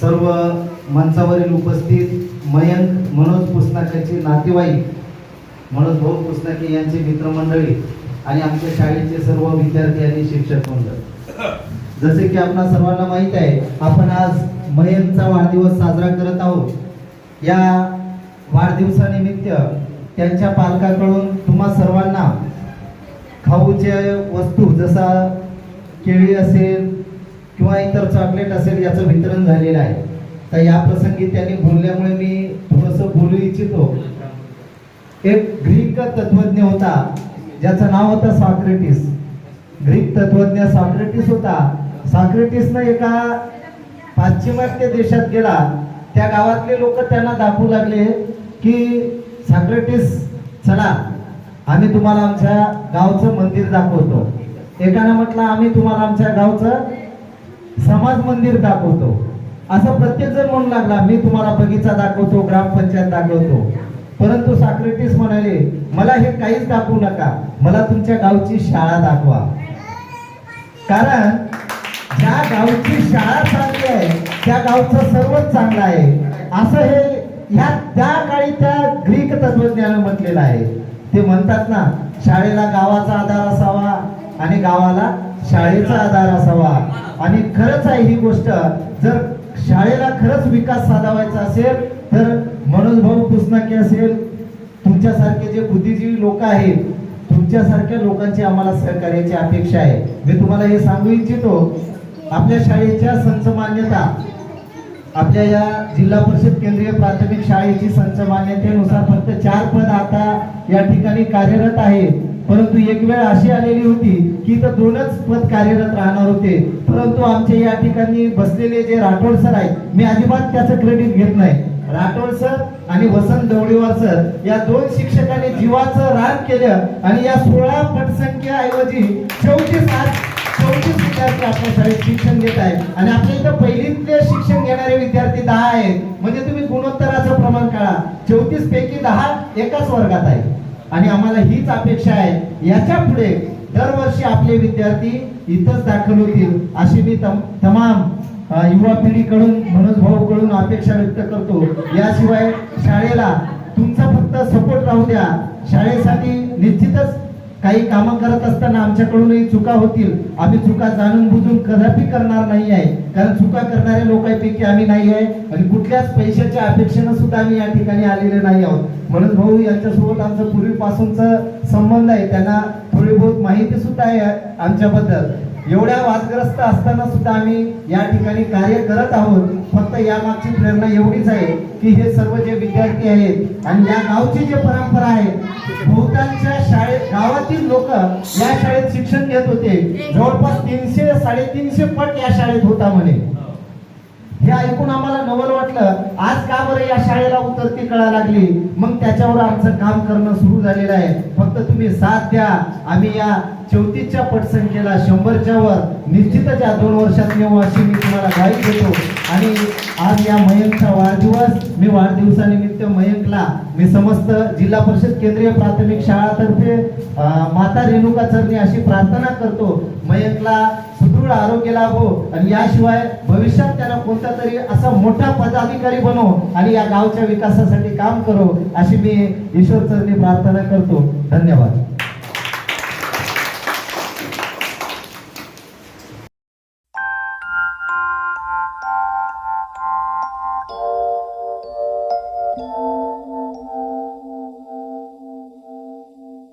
सर्व मंचावरील उपस्थित मयंक मनोज पुस्तकाचे नातेवाईक मनोज भाऊ पुस्तके यांचे मित्रमंडळी आणि आमच्या शाळेचे सर्व विद्यार्थी आणि शिक्षक मंडळ. जसे की आपणा सर्वांना माहीत आहे आपण आज मयंकचा वाढदिवस साजरा करत आहोत. या वाढदिवसानिमित्त त्यांच्या पालकाकडून तुम्हा सर्वांना खाऊचे वस्तू जसा केळी असेल किंवा इतर चॉकलेट असेल याचं वितरण झालेलं आहे. तर या प्रसंगी त्यांनी बोलल्यामुळे मी थोडंसं बोलू इच्छितो. एक ग्रीक तत्वज्ञ होता ज्याचं नाव होतं सॉक्रेटिस. ग्रीक तत्वज्ञ सॉक्रेटिस होता. सॉक्रेटिसनं एका पाश्चिमात्य देशात गेला. त्या गावातले लोक त्यांना दाखवू लागले की सॉक्रेटिस चला आम्ही तुम्हाला आमच्या गावचं मंदिर दाखवतो. एकानं म्हटलं आम्ही तुम्हाला आमच्या गावचं समाज मंदिर दाखवतो. असं प्रत्येक जण म्हणू लागला मी तुम्हाला बगीचा दाखवतो ग्रामपंचायत दाखवतो. परंतु साक्रेटिस म्हणाले मला हे काहीच दाखवू नका मला तुमच्या गावची शाळा दाखवा. कारण ज्या गावची शाळा चांगली आहे त्या गावचं सर्वच चांगलं आहे. असं हे ह्या त्या काळी त्या ग्रीक तत्वज्ञानं म्हटलेलं आहे. ते म्हणतात ना शाळेला गावाचा आधार असावा आणि गावाला शाळेचा आधार असावा. आणि खरंच आहे ही गोष्ट जर शाळेला खरंच विकास साधावायचा असेल तर मनोज भाऊ पुसनाके असेल तुमच्यासारखे जे बुद्धिजीवी लोक आहेत तुमच्यासारख्या लोकांची आम्हाला सहकार्याची अपेक्षा आहे. मी तुम्हाला हे सांगू इच्छितो आपल्या शाळेच्या संच मान्यता आपल्या या जिल्हा परिषद केंद्रीय प्राथमिक शाळेची संच मान्यतेनुसार फक्त चार पद आता या ठिकाणी कार्यरत आहे परंतु एक वेळ अशी आलेली होती की तर दोनच पद कार्यरत राहणार होते. परंतु आमचे या ठिकाणी बसलेले जे राठोड सर आहेत मी अजिबात त्याचं क्रेडिट घेत नाही. राठोड सर आणि वसंत दवडीवार सर या दोन शिक्षकांनी जीवाचं रान केलं आणि या सोळा पटसंख्याऐवजी चौतीस आज चौतीस विद्यार्थी आपल्या शाळेत शिक्षण घेत आहेत. आणि आपल्या इथं पहिलीतले शिक्षण घेणारे विद्यार्थी दहा आहेत. म्हणजे तुम्ही गुणोत्तराचं प्रमाण काढा. चौतीस पैकी दहा एकाच वर्गात आहे आणि आम्हाला हीच अपेक्षा आहे. याच्यापुढे दरवर्षी आपले विद्यार्थी इथंच दाखल होतील अशी मी तम- तमाम युवा पिढीकडून मनोज भाऊकडून अपेक्षा व्यक्त करतो. याशिवाय शाळेला तुमचा फक्त सपोर्ट राहू द्या. शाळेसाठी निश्चितच काही कामं करत असताना आमच्याकडूनही चुका होतील. आम्ही चुका जाणून बुजून कदापि करणार नाही आहे. कारण चुका करणाऱ्या लोकांपैकी आम्ही नाही आहे आणि कुठल्याच पैशाच्या अपेक्षेनं सुद्धा आम्ही या ठिकाणी आलेले नाही आहोत. म्हणून भाऊ यांच्यासोबत आमचं पूर्वीपासूनचा संबंध आहे. त्यांना थोडी बहुत माहिती सुद्धा आहे आमच्याबद्दल. एवढ्या वादग्रस्त असताना सुद्धा आम्ही या ठिकाणी कार्य करत आहोत. फक्त या मागची प्रेरणा एवढीच आहे की हे सर्व जे विद्यार्थी आहेत आणि या गावची जी परंपरा आहे बहुतांच्या शाळेत गावातील लोक या शाळेत शिक्षण घेत होते. जवळपास तीनशे साडेतीनशे पट या शाळेत होता म्हणे. हे ऐकून आम्हाला नवल म्हटलं आज का बरं या शाळेला उतरती कळा लागली? मग त्याच्यावर आमचं काम करणं सुरू झालेलं आहे. फक्त तुम्ही साथ द्या. आम्ही या चौतीसच्या पटसंख्येला शंभरच्या वर निश्चितच या दोन वर्षात नेऊ अशी मी तुम्हाला गाईड देतो. आणि आज या मयंकचा वाढदिवस मी वाढदिवसानिमित्त मयंकला मी समस्त जिल्हा परिषद केंद्रीय प्राथमिक शाळातर्फे माता रेणुका चरणी अशी प्रार्थना करतो. मयंकला सुदृढ आरोग्य लाभो आणि याशिवाय भविष्यात त्याला कोणता तरी असा मोठा पदाधिकारी बनो आणि या गावच्या विकासासाठी काम करो अशी मी ईश्वर चरणी प्रार्थना करतो. धन्यवाद.